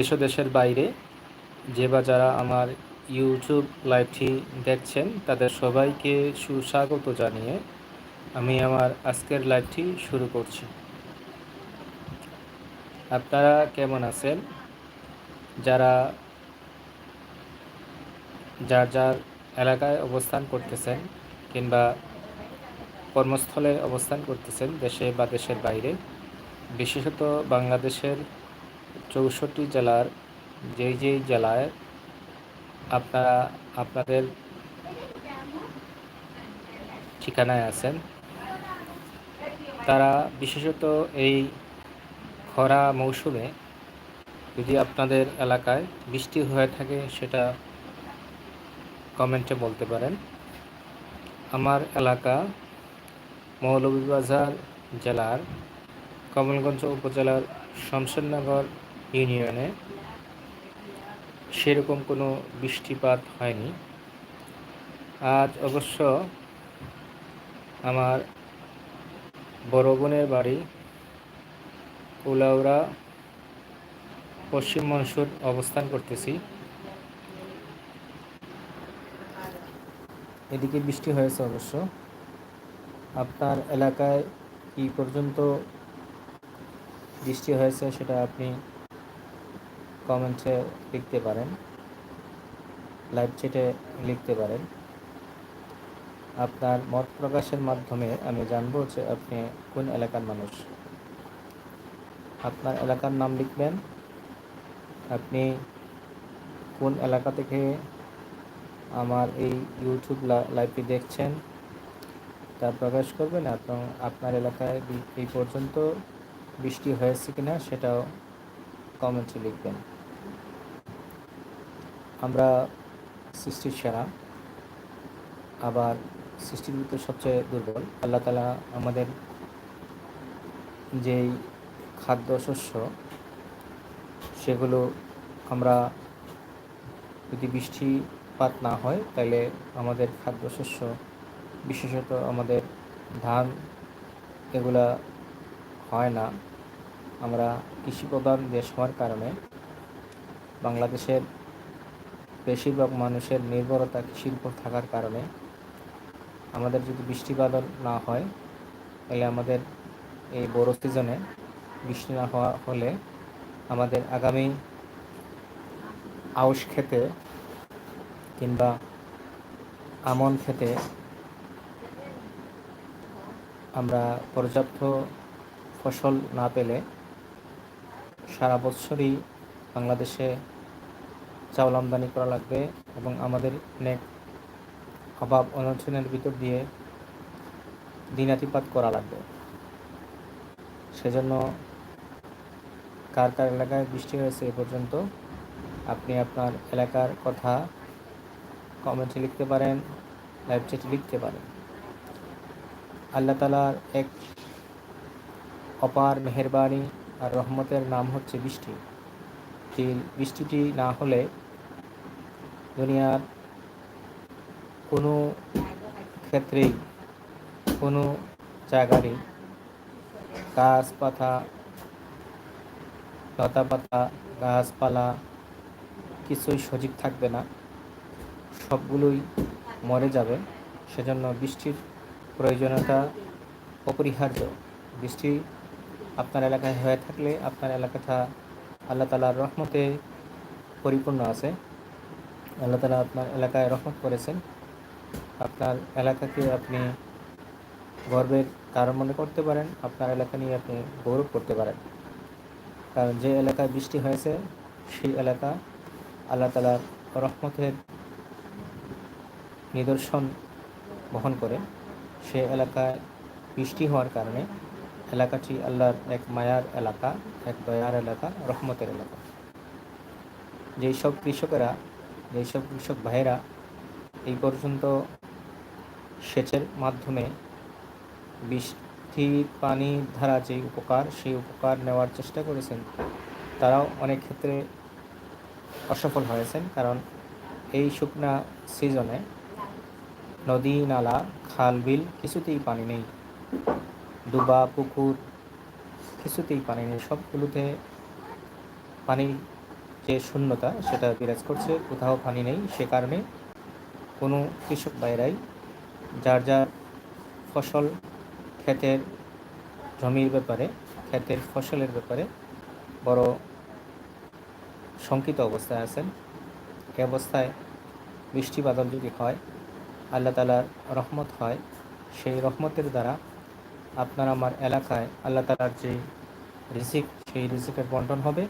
দেশ দেশের বাইরে যে বা যারা আমার ইউটিউব লাইভটি দেখছেন, তাদের সবাইকে সুস্বাগত জানিয়ে আমি আমার আজকের লাইভটি শুরু করছি। আপনারা কেমন আছেন? যারা, যার যার এলাকায় অবস্থান করতেছেন কিংবা কর্মস্থলে অবস্থান করতেছেন দেশে বা দেশের বাইরে, বিশেষত বাংলাদেশের চৌষট্টি জেলার যেই যেই জেলায় আপনারা আপনাদের ঠিকানায় আছেন, তারা বিশেষত এই খরা মৌসুমে যদি আপনাদের এলাকায় বৃষ্টি হয়ে থাকে সেটা কমেন্টে বলতে পারেন। আমার এলাকা মৌলভীবাজার জেলার কমলগঞ্জ উপজেলার শমশেরনগর ইউনিয়নে সেরকম কোনো বৃষ্টিপাত হয়নি। আজ অবশ্য আমার বড় বোনের বাড়ি কুলাউড়া, পশ্চিম মনসুর অবস্থান করতেছি। এদিকে বৃষ্টি হয়েছে অবশ্য। আপনার এলাকায় কি পর্যন্ত বৃষ্টি হয়েছে সেটা আপনি কমেন্টে লিখতে পারেন। লাইভ চ্যাটে লিখতে পারেন। আপনার মত প্রকাশের মাধ্যমে আমি জানব যে আপনি কোন এলাকার মানুষ। আপনার এলাকার নাম লিখবেন। আপনি কোন এলাকা থেকে আমার এই ইউটিউব লাইভটি দেখছেন, তা প্রকাশ করবেন এবং আপনার এলাকায় এই পর্যন্ত বৃষ্টি হয়েছে কিনা সেটাও কমেন্টে লিখবেন। আমরা সৃষ্টির সেরা, আবার সৃষ্টির ভিতরে সবচেয়ে দুর্বল। আল্লাহ তালা আমাদের যেই খাদ্য শস্য, সেগুলো আমরা যদি বৃষ্টিপাত না হয়, তাহলে আমাদের খাদ্যশস্য বিশেষত আমাদের ধান, এগুলা হয় না। আমরা কৃষি প্রধান দেশ হওয়ার কারণে বাংলাদেশের বেশিরভাগ মানুষের নির্ভরতা কৃষির উপর থাকার কারণে আমাদের যদি বৃষ্টিপাত না হয়, তাহলে আমাদের এই বড় সিজনে বৃষ্টি না হওয়া হলে আমাদের আগামী আউশ খেতে কিংবা আমন খেতে আমরা পর্যাপ্ত ফসল না পেলে সারা বছরই বাংলাদেশে চাউল আমদানি করা লাগবে এবং আমাদের অনেক অভাব অনশনের ভিতর দিয়ে দিনাতিপাত করা লাগবে। সেজন্য কার কার এলাকায় বৃষ্টি হয়েছে এ পর্যন্ত আপনি আপনার এলাকার কথা কমেন্টে লিখতে পারেন লাইভ চ্যাটে লিখতে পারেন। আল্লাহ তালার এক অপার মেহরবানি আর রহমতের নাম হচ্ছে বৃষ্টি। এই বৃষ্টিটি না হলে দুনিয়ার কোনো ক্ষেত্রেই, কোনো জায়গারই গাছপাতা লতা পাতা গাছপালা কিছুই সজীব থাকবে না। সবগুলোই মরে যাবে। সেজন্য বৃষ্টির প্রয়োজনীয়তা অপরিহার্য। বৃষ্টি আপনার এলাকায় হয়ে থাকলে আপনার এলাকাটা আল্লাহ তালার রহমতে পরিপূর্ণ আছে। আল্লাহ তালা আপনার এলাকায় রহমত করেছেন। আপনার এলাকাকে আপনি গর্বের কারণ মনে করতে পারেন, আপনার এলাকা নিয়ে আপনি গৌরব করতে পারেন। কারণ যে এলাকায় বৃষ্টি হয়েছে, সেই এলাকা আল্লাহ তালার রহমতের নিদর্শন বহন করে। সে এলাকায় বৃষ্টি হওয়ার কারণে এলাকাটি আল্লাহর এক মায়ার এলাকা, এক দয়ার এলাকা, রহমতের এলাকা। যেই সব কৃষকেরা, যেই সব কৃষক ভাইয়েরা এই পর্যন্ত সেচের মাধ্যমে বৃষ্টি পানি ধারা যে উপকার, সেই উপকার নেওয়ার চেষ্টা করেছেন, তারাও অনেক ক্ষেত্রে অসফল হয়েছেন। কারণ এই শুকনা সিজনে নদী, নালা, খাল, বিল কিছুতেই পানি নেই। ডুবা, পুকুর, কিছুতেই পানি নেই। সবগুলোতে পানি যে শূন্যতা, সেটা বিরাজ করছে। কোথাও পানি নেই, সে কারণে কোনো কৃষক ভাইরাই যার যার ফসল ক্ষেতের জমির ব্যাপারে, ক্ষেতের ফসলের ব্যাপারে বড় শঙ্কিত অবস্থায় আছেন। এ অবস্থায় বৃষ্টি বাদল যদি হয়, আল্লাহ তালার রহমত হয়, সেই রহমতের দ্বারা আপনার আমার এলাকায় আল্লাহ তালার যে রিসিক সেই রিসিকের বন্টন হবে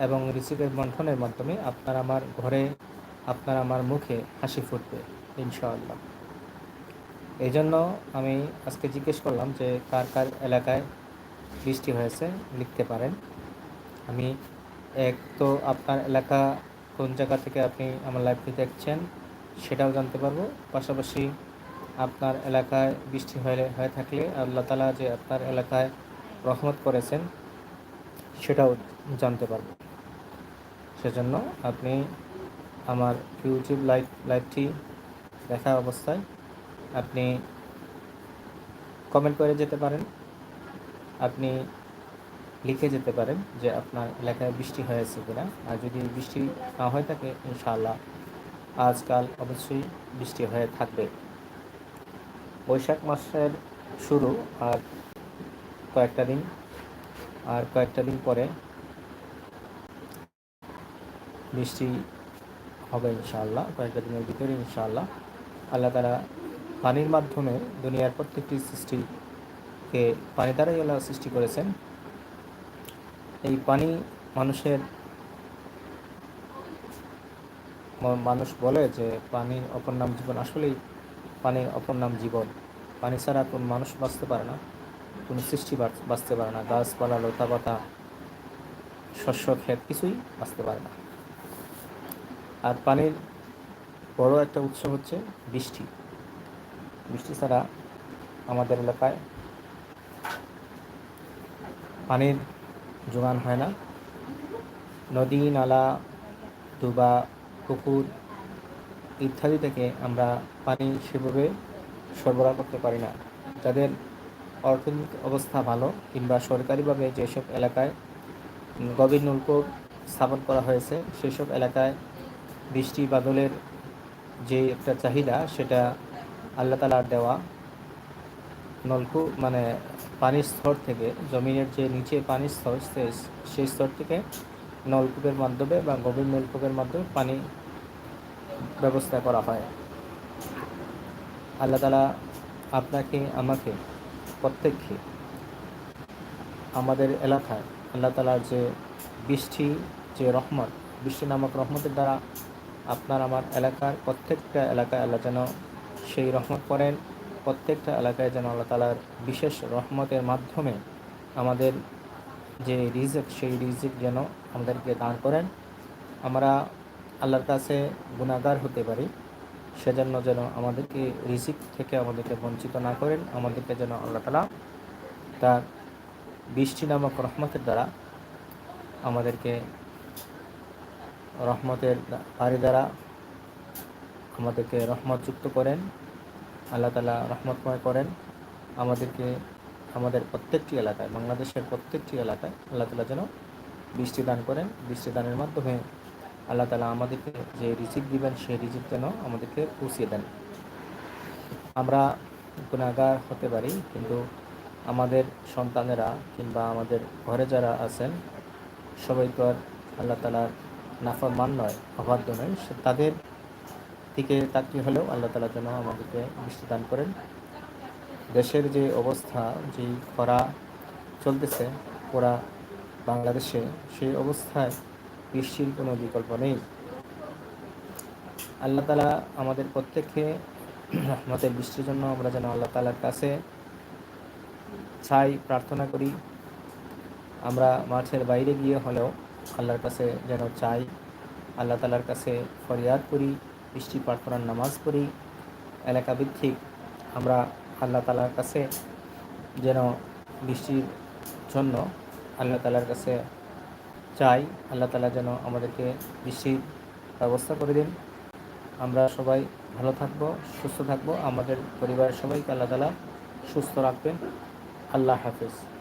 এবং রিসিকের বন্টনের মাধ্যমে আপনার আমার ঘরে, আপনার আমার মুখে হাসি ফুটবে, ইনশাআল্লাহ। এই জন্য আমি আজকে জিজ্ঞেস করলাম যে কার কার এলাকায় বৃষ্টি হয়েছে, লিখতে পারেন। আমি এক, তো আপনার এলাকা কোন জায়গা থেকে আপনি আমার লাইভটি দেখছেন সেটাও জানতে পারব। পাশাপাশি আপনার এলাকায় বৃষ্টি হয়ে হয়ে থাকলে আল্লাহ তালা যে আপনার এলাকায় রহমত করেছেন, সেটাও জানতে পারব। সেজন্য আপনি আমার ইউটিউব লাইভ লাইভটি দেখা অবস্থায় আপনি কমেন্ট করে যেতে পারেন। আপনি লিখে যেতে পারেন যে আপনার এলাকায় বৃষ্টি হয়েছে কিনা। আর যদি বৃষ্টি না হয়ে থাকে, ইনশাআল্লাহ আজকাল অবশ্যই বৃষ্টি হয়ে থাকবে। বৈশাখ মাসের শুরু আর কয়েকটা দিন, আর কয়েকটা দিন পরে বৃষ্টি হবে ইনশাআল্লাহ, কয়েকটা দিনের ভিতরে ইনশাআল্লাহ। আল্লাহ তারা পানির মাধ্যমে দুনিয়ার প্রত্যেকটি সৃষ্টিকে পানি দ্বারাই আল্লাহ সৃষ্টি করেছেন। এই পানি মানুষের মানুষ বলে যে পানির অপর নাম জীবন। আসলেই পানির অপর নাম জীবন। পানি ছাড়া কোন মানুষ বাঁচতে পারে না, কোনো সৃষ্টি বাঁচতে পারে না। গাছপালা লতা পাতা শস্য, ক্ষেত কিছুই বাঁচতে পারে না। আর পানির বড় একটা উৎস হচ্ছে বৃষ্টি। বৃষ্টি ছাড়া আমাদের এলাকায় পানির যোগান হয় না। নদী, নালা ডুবা পুকুর ইত্যাদি থেকে আমরা পানি সেভাবে সরবরাহ করতে পারি না। যাদের অর্থনৈতিক অবস্থা ভালো কিংবা সরকারিভাবে যেসব এলাকায় গভীর নলকূপ স্থাপন করা হয়েছে, সেসব এলাকায় বৃষ্টি বাদলের যে একটা চাহিদা, সেটা আল্লাহ তালার দেওয়া নলকূপ মানে পানির স্তর থেকে, জমিনের যে নিচে পানির স্তর সেই স্তর থেকে নলকূপের মাধ্যমে বা গভীর নলকূপের মাধ্যমে পানি ব্যবস্থা করা হয়। আল্লাহ তালা আপনাকে, আমাকে, প্রত্যেককে আমাদের এলাকায় আল্লাহ তালার যে বৃষ্টি, যে রহমত, বৃষ্টি নামক রহমতের দ্বারা আপনার আমার এলাকার প্রত্যেকটা এলাকায় আল্লাহ যেন সেই রহমত করেন। প্রত্যেকটা এলাকায় যেন আল্লাহ তালার বিশেষ রহমতের মাধ্যমে আমাদের যে রিজিক, সেই রিজিক যেন আমাদেরকে দান করেন। আমরা আল্লাহর কাছে গুণাগার হতে পারি। সেজন্য যেন আমাদেরকে রিজিক থেকে আমাদেরকে বঞ্চিত না করেন। আমাদেরকে যেন আল্লাহ তালা তার বৃষ্টি নামক রহমতের দ্বারা আমাদেরকে রহমতের বাড়ি দ্বারা আমাদেরকে রহমতযুক্ত করেন। আল্লাহ তালা রহমতময় করেন। আমাদেরকে আমাদের প্রত্যেকটি এলাকায়, বাংলাদেশের প্রত্যেকটি এলাকায় আল্লাহ তালা যেন বৃষ্টি দান করেন। বৃষ্টি দানের মাধ্যমে আল্লাহ তালা আমাদেরকে যে রিজিক দিবেন, সেই রিজিক যেন আমাদেরকে পৌঁছিয়ে দেন। আমরা গুণাগার হতে পারি, কিন্তু আমাদের সন্তানেরা কিংবা আমাদের ঘরে যারা আছেন, সবাই তো আর আল্লাহ তালার নাফরমান নয়, অবাধ্য নয়। তাদের দিকে তাকিয়ে হলেও আল্লাহ তালা যেন আমাদেরকে বৃষ্টি দান করেন। দেশের যে অবস্থা যে খরা চলতেছে পুরা বাংলাদেশে সেই অবস্থায় বৃষ্টির কোনো বিকল্প নেই। আল্লাহ তালা আমাদের প্রত্যেককে আমাদের বৃষ্টির জন্য আমরা যেন আল্লাহ তালার কাছে চাই, প্রার্থনা করি। আমরা মাঠের বাইরে গিয়ে হলেও আল্লাহর কাছে যেন চাই, আল্লাহ তালার কাছে ফরিয়াদ করি, বৃষ্টি প্রার্থনার নামাজ পড়ি। এলাকা ভিত্তিক আমরা আল্লাহ তালার কাছে যেন বৃষ্টির জন্য আল্লাহ তালার কাছে চাই আল্লাহ তালা যেন আমাদেরকে বৃষ্টির ব্যবস্থা করে দিন। আমরা সবাই ভালো থাকব, সুস্থ থাকব। আমাদের পরিবারের সবাইকে আল্লাহ তালা সুস্থ রাখবেন। আল্লাহ হাফিজ।